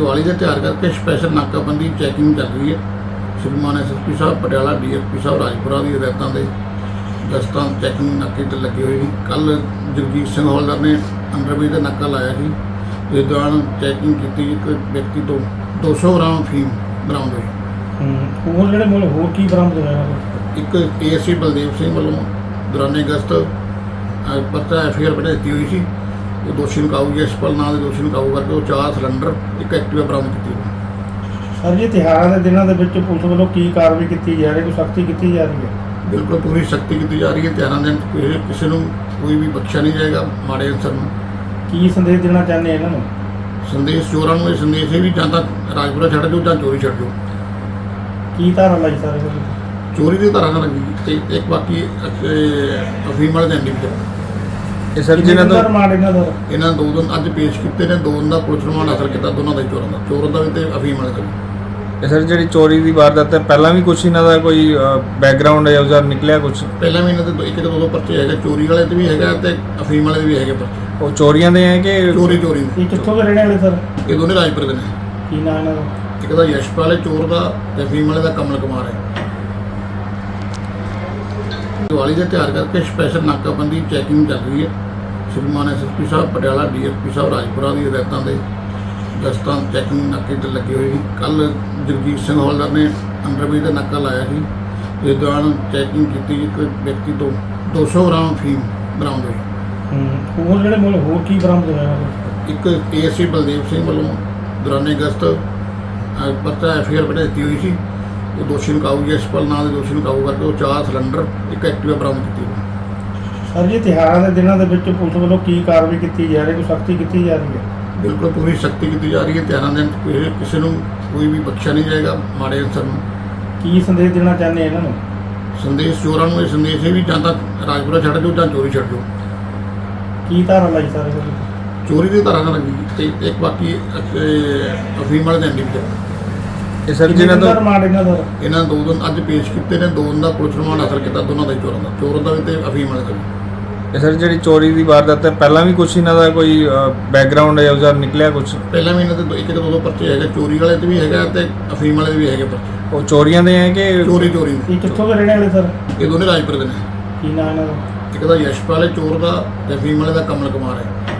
ਦੀਵਾਲੀ ਦਾ ਤਿਉਹਾਰ ਕਰਕੇ special ਨਾਕਾਬੰਦੀ checking ਚੱਲ ਰਹੀ ਹੈ। ਸ਼੍ਰੀਮਾਨ ਐਸਐਸਪੀ ਸਾਹਿਬ ਪਟਿਆਲਾ ਡੀਐਸਪੀ ਸਾਹਿਬ ਰਾਜਪੁਰਾ ਦੀ ਹਦਾਇਤਾਂ ਦੇ ਦਸਤਾਂ ਚੈਕਿੰਗ ਨਾਕੇ ਤੇ ਲੱਗੇ ਹੋਏ ਸੀ ਕੱਲ ਜਗਜੀਤ ਸਿੰਘ ਹੌਲਦਾਰ ਨੇ ਅੰਡਰਬ੍ਰਿਜ ਦਾ ਨਾਕਾ ਲਾਇਆ ਸੀ। ਇਸ ਦੌਰਾਨ ਚੈਕਿੰਗ ਕੀਤੀ ਇੱਕ ਵਿਅਕਤੀ ਤੋਂ 200 ਗ੍ਰਾਮ ਫੀਮ ਬਰਾਮਦ ਹੋਈ। ਹੂੰ ਹੋਰ ਜਿਹੜੇ ਮੁੱਲ ਹੋਰ ਕੀ ਬਰਾਮਦ ਹੋਇਆ? ਇੱਕ ਏਐਸਸੀ ਬਲਦੇਵ ਸਿੰਘ ਵੱਲੋਂ ਦੌਰਾਨੇ ਗਸਤ ਅਹ, ਪਰਚਾ ਐਫਆਈਆਰ ਬਣਾ ਦਿੱਤੀ ਹੋਈ ਸੀ। ਉਹ ਦੋਸ਼ੀ ਨੂੰ ਕਾਬੂ ਯਸ਼ਪਾਲ ਨਾਂ ਦੇ ਦੋਸ਼ੀ ਨੂੰ ਕਾਬੂ ਕਰਕੇ ਉਹ ਚਾਰ ਸਿਲੰਡਰ ਇੱਕ ਐਕਟਿਵਾ ਬਰਾਮਦ ਕੀਤੀ ਸਰ ਜੀ ਤਿਉਹਾਰਾਂ ਦੇ ਦਿਨਾਂ ਦੇ ਵਿੱਚ ਪੁਲਿਸ ਵੱਲੋਂ ਕੀ ਕਾਰਵਾਈ ਕੀਤੀ ਜਾ ਰਹੀ ਕੋਈ ਸਖਤੀ ਕੀਤੀ ਜਾ ਰਹੀ ਹੈ? ਬਿਲਕੁਲ ਪੂਰੀ ਸਖਤੀ ਕੀਤੀ ਜਾ ਰਹੀ ਹੈ। ਧਿਆਨ ਦੇਣ ਕਿਸੇ ਕਿਸੇ ਨੂੰ ਕੋਈ ਵੀ ਬਖਸ਼ਿਆ ਨਹੀਂ ਜਾਏਗਾ ਮਾੜੇ ਅਨਸਰ ਨੂੰ। ਕੀ ਸੰਦੇਸ਼ ਦੇਣਾ ਚਾਹੁੰਦੇ ਇਹਨਾਂ ਨੂੰ? ਸੰਦੇਸ਼ ਚੋਰਾਂ ਨੂੰ ਇਹ ਸੰਦੇਸ਼ ਹੈ ਵੀ ਜਾਂ ਤਾਂ ਰਾਜਪੁਰਾ ਛੱਡ ਦਿਓ ਜਾਂ ਚੋਰੀ ਛੱਡ ਦਿਓ। ਕੀ ਧਾਰਾ ਲਾਈ ਸਾਰੇ ਚੋਰੀ ਦੀ ਨਾਲ ਲੱਗੀ। ਤੇ ਇੱਕ ਬਾਕੀ ਅਫੀਮ ਵਾਲੇ ਦੇ ਇੰਡੀਵਿਜੂਅਲ ਇਹ ਸਰ ਜਿਹਨਾਂ ਤੋਂ ਰਿਮਾਂਡ ਇਹਨਾਂ ਦਾ ਇਹਨਾਂ ਦੋ ਦਿਨ ਅੱਜ ਪੇਸ਼ ਕੀਤੇ ਨੇ ਦੋ ਦਿਨ ਦਾ ਪੁਲਿਸ ਰਿਮਾਂਡ ਹਾਸਲ ਕੀਤਾ ਦੋਨਾਂ ਦਾ ਹੀ ਚੋਰਾਂ ਦਾ। ਚੋਰ ਦਾ ਵੀ ਤੇ ਅਫੀਮ ਵਾਲੇ ਦਾ ਵੀ। ਇਹ ਸਰ ਜਿਹੜੀ ਚੋਰੀ ਦੀ ਵਾਰਦਾਤ ਹੈ ਪਹਿਲਾਂ ਵੀ ਕੁਝ ਇਹਨਾਂ ਦਾ ਕੋਈ ਬੈਕਗ੍ਰਾਉਂਡ ਹੈ ਉਸਦਾ ਨਿਕਲਿਆ ਕੁਝ ਪਹਿਲਾਂ ਵੀ ਇਹਨਾਂ ਦੇ ਦੋ- ਇੱਕ ਇੱਕ ਦੋ ਦੋ ਪਰਚੇ ਹੈਗੇ ਚੋਰੀ ਵਾਲੇ ਤੇ ਵੀ ਹੈਗਾ ਤੇ ਅਫੀਮ ਵਾਲੇ ਦੇ ਵੀ ਹੈਗੇ ਪਰਚੇ। ਉਹ ਚੋਰੀਆਂ ਦੇ ਹੈ ਕਿ ਚੋਰੀ ਚੋਰੀ ਦੇ। ਇਹ ਕਿੱਥੋਂ ਦੇ ਰਹਿਣੇ ਵਾਲੇ ਸਰ? ਇਹ ਦੋਨੇ ਰਾਜਪੁਰ ਦੇ ਨੇ। ਕੀ ਨਾਮ ਇਹਨਾਂ ਦਾ? ਇੱਕ ਦਾ ਯਸ਼ਪਾਲ ਹੈ ਚੋਰ ਦਾ ਤੇ ਅਫੀਮ ਵਾਲੇ ਦਾ ਕਮਲ ਕੁਮਾਰ ਹੈ। ਦੀਵਾਲੀ ਦੇ ਤਿਉਹਾਰ ਕਰਕੇ ਸਪੈਸ਼ਲ ਨਾਕਾਬੰਦੀ ਚੈਕਿੰਗ ਚੱਲ ਰਹੀ ਹੈ। ਸ਼੍ਰੀਮਾਨ ਐਸਐਸਪੀ ਸਾਹਿਬ ਪਟਿਆਲਾ ਡੀਐਸਪੀ ਸਾਹਿਬ ਰਾਜਪੁਰਾ ਦੀ ਹਦਾਇਤਾਂ ਦੇ ਦਸਤਾਂ ਚੈਕਿੰਗ ਨਾਕੇ ਤੇ ਲੱਗੇ ਹੋਏ ਸੀ। ਕੱਲ ਜਗਜੀਤ ਸਿੰਘ ਹੌਲਦਾਰ ਨੇ ਅੰਡਰਬ੍ਰਿਜ ਦਾ ਨਾਕਾ ਲਾਇਆ ਸੀ। ਇਸ ਦੌਰਾਨ ਚੈਕਿੰਗ ਕੀਤੀ ਇੱਕ ਵਿਅਕਤੀ ਤੋਂ 200 ਗ੍ਰਾਮ ਫੀਮ ਬਰਾਮਦ ਹੋਈ। ਹੂੰ ਹੋਰ ਜਿਹੜੇ ਮੁੱਲ ਹੋਰ ਕੀ ਬਰਾਮਦ ਹੋਇਆ? ਇੱਕ ਏਐਸਸੀ ਬਲਦੇਵ ਸਿੰਘ ਵੱਲੋਂ ਦੌਰਾਨੇ ਗਸਤ ਅਹ, ਪਰਚਾ ਐਫਆਈਆਰ ਬਣਾ ਦਿੱਤੀ ਹੋਈ ਸੀ। ਉਹ ਦੋਸ਼ੀ ਨੂੰ ਕਾਬੂ ਯਸ਼ਪਾਲ ਨਾਂ ਦੇ ਦੋਸ਼ੀ ਨੂੰ ਕਾਬੂ ਕਰਕੇ ਉਹ ਚਾਰ ਸਿਲੰਡਰ ਇੱਕ ਐਕਟਿਵਾ ਬਰਾਮਦ ਕੀਤੀ ਹੋਈ ਸਰ ਜੀ ਤਿਉਹਾਰਾਂ ਦੇ ਦਿਨਾਂ ਦੇ ਵਿੱਚ ਪੁਲਿਸ ਵੱਲੋਂ ਕੀ ਕਾਰਵਾਈ ਕੀਤੀ ਜਾ ਰਹੀ ਕੋਈ ਸਖਤੀ ਕੀਤੀ ਜਾ ਰਹੀ ਹੈ? ਬਿਲਕੁਲ ਪੂਰੀ ਸਖਤੀ ਕੀਤੀ ਜਾ ਰਹੀ ਹੈ। ਧਿਆਨ ਦੇਣ ਕਿਸੇ ਕਿਸੇ ਨੂੰ ਕੋਈ ਵੀ ਬਖਸ਼ਿਆ ਨਹੀਂ ਜਾਏਗਾ ਮਾੜੇ ਅਨਸਰ ਨੂੰ। ਕੀ ਸੰਦੇਸ਼ ਦੇਣਾ ਚਾਹੁੰਦੇ ਇਹਨਾਂ ਨੂੰ? ਸੰਦੇਸ਼ ਚੋਰਾਂ ਨੂੰ ਇਹ ਸੰਦੇਸ਼ ਹੈ ਵੀ ਜਾਂ ਤਾਂ ਰਾਜਪੁਰਾ ਛੱਡ ਦਿਓ ਜਾਂ ਚੋਰੀ ਛੱਡ ਦਿਓ। ਕੀ ਧਾਰਾ ਲਾਈ ਸਾਰੇ ਚੋਰੀ ਦੀ ਧਾਰਾ ਨਾਲ ਲੱਗੀ। ਤੇ ਇੱਕ ਬਾਕੀ ਅਫੀਮ ਵਾਲੇ ਦੇ ਇੰਡੀਵਿਜੂਅਲ ਇਹ ਸਰ ਜਿਹਨਾਂ ਤੋਂ ਰਿਮਾਂਡ ਇਹਨਾਂ ਦਾ? ਇਹਨਾਂ ਦੋ ਦਿਨ ਅੱਜ ਪੇਸ਼ ਕੀਤੇ ਨੇ ਦੋ ਦਿਨ ਦਾ ਪੁਲਿਸ ਰਿਮਾਂਡ ਹਾਸਲ ਕੀਤਾ ਦੋਨਾਂ ਦਾ ਹੀ ਚੋਰਾਂ ਦਾ। ਚੋਰ ਦਾ ਵੀ ਤੇ ਅਫੀਮ ਵਾਲੇ ਦਾ ਵੀ। ਇਹ ਸਰ ਜਿਹੜੀ ਚੋਰੀ ਦੀ ਵਾਰਦਾਤ ਹੈ ਪਹਿਲਾਂ ਵੀ ਕੁਝ ਇਹਨਾਂ ਦਾ ਕੋਈ ਬੈਕਗਰਾਉਂਡ ਹੈ ਉਸਦਾ ਨਿਕਲਿਆ ਕੁਝ ਪਹਿਲਾਂ ਵੀ ਇਹਨਾਂ ਦੇ ਦੋ- ਇੱਕ ਦੋ ਦੋ ਪਰਚੇ ਹੈਗੇ ਚੋਰੀ ਵਾਲੇ ਤੇ ਵੀ ਹੈਗਾ ਤੇ ਅਫੀਮ ਵਾਲੇ ਦੇ ਵੀ ਹੈਗੇ ਪਰਚੇ। ਉਹ ਚੋਰੀਆਂ ਦੇ ਹੈ ਕਿ ਚੋਰੀ ਚੋਰੀ। ਦੇ। ਇਹ ਕਿੱਥੋਂ ਦੇ ਰਹਿਣੇ ਵਾਲੇ ਸਰ? ਇਹ ਦੋਨੇ ਰਾਜਪੁਰ ਦੇ ਨੇ। ਕੀ ਨਾਮ ਇਹਨਾਂ ਦਾ ਇੱਕ ਦਾ ਯਸ਼ਪਾਲ ਹੈ ਚੋਰ ਦਾ ਤੇ ਅਫੀਮ ਵਾਲੇ ਦਾ ਕਮਲ ਕੁਮਾਰ ਹੈ।